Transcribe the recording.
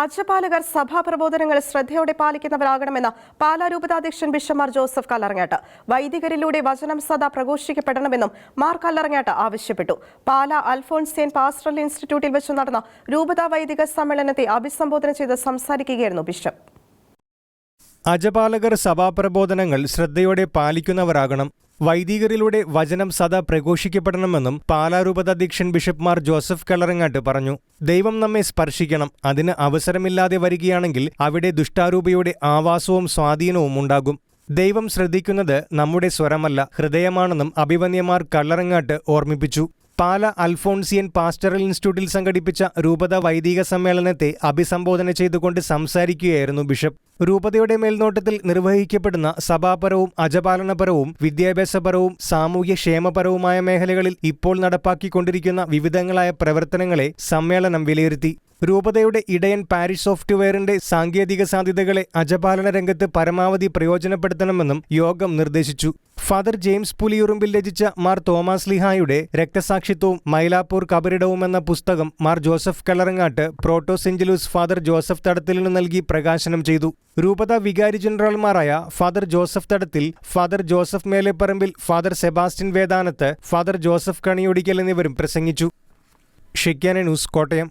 അജപാലകർ സഭാ പ്രബോധനങ്ങൾ ശ്രദ്ധയോടെ പാലിക്കുന്നവരാകണമെന്ന് പാലാ രൂപതാധ്യക്ഷൻ ബിഷമാർ ജോസഫ് കല്ലറങ്ങാട്ട്. വൈദികരിലൂടെ വചനം സദാ പ്രഘോഷിക്കപ്പെടണമെന്നും മാർ കല്ലറങ്ങാട്ട് ആവശ്യപ്പെട്ടു. പാലാ അൽഫോൺസിയൻ പാസ്റ്ററൽ ഇൻസ്റ്റിറ്റ്യൂട്ടിൽ വെച്ച് നടന്ന രൂപതാ വൈദിക സമ്മേളനത്തെ അഭിസംബോധന ചെയ്ത് സംസാരിക്കുകയായിരുന്നു ബിഷപ്പ്. അജപാലകർ സഭാപ്രബോധനങ്ങൾ ശ്രദ്ധയോടെ പാലിക്കുന്നവരാകണം. വൈദികരിലൂടെ വചനം സദാ പ്രഘോഷിക്കപ്പെടണമെന്നും പാലാരൂപത അധ്യക്ഷൻ ബിഷപ്പ് മാർ ജോസഫ് കളറങ്ങാട്ട് പറഞ്ഞു. ദൈവം നമ്മെ സ്പർശിക്കണം അതിന് അവസരമില്ലാതെ വരികയാണെങ്കിൽ അവിടെ ദുഷ്ടാരൂപയുടെ ആവാസവും സ്വാധീനവും ഉണ്ടാകും. ദൈവം ശ്രദ്ധിക്കുന്നത് നമ്മുടെ സ്വരമല്ല ഹൃദയമാണെന്നും അഭിവന്യമാർ കള്ളറങ്ങാട്ട് ഓർമ്മിപ്പിച്ചു. പാല അൽഫോൺസിയൻ പാസ്റ്ററൽ ഇൻസ്റ്റിറ്റ്യൂട്ടിൽ സംഘടിപ്പിച്ച രൂപത വൈദിക സമ്മേളനത്തെ അഭിസംബോധന ചെയ്തുകൊണ്ട് സംസാരിക്കുകയായിരുന്നു ബിഷപ്പ്. രൂപതയുടെ മേൽനോട്ടത്തിൽ നിർവഹിക്കപ്പെടുന്ന സഭാപരവും അജപാലനപരവും വിദ്യാഭ്യാസപരവും സാമൂഹ്യക്ഷേമപരവുമായ മേഖലകളിൽ ഇപ്പോൾ നടപ്പാക്കിക്കൊണ്ടിരിക്കുന്ന വിവിധങ്ങളായ പ്രവർത്തനങ്ങളെ സമ്മേളനം വിലയിരുത്തി. രൂപതയുടെ ഇടയൻ പാരിഷ് സോഫ്റ്റ്വെയറിന്റെ സാങ്കേതിക സാധ്യതകളെ അജപാലന രംഗത്ത് പരമാവധി പ്രയോജനപ്പെടുത്തണമെന്നും യോഗം നിർദ്ദേശിച്ചു. ഫാദർ ജെയിംസ് പുലിയുറുമ്പിൽ രചിച്ച മാർ തോമസ് ലിഹായുടെ രക്തസാക്ഷിത്വവും മൈലാപ്പൂർ കബറിടവും എന്ന പുസ്തകം Mar Joseph Kallarangatt protosyncellus father Joseph തടത്തിലിന് നൽകി പ്രകാശനം ചെയ്തു. രൂപത വികാരി ജനറൽമാരായ father Joseph Thadathil father Joseph Meleparambil father Sebastian Vedanath father Joseph Kaniyodickal എന്നിവരും പ്രസംഗിച്ചു. ഷിക്കാന ന്യൂസ് കോട്ടയം.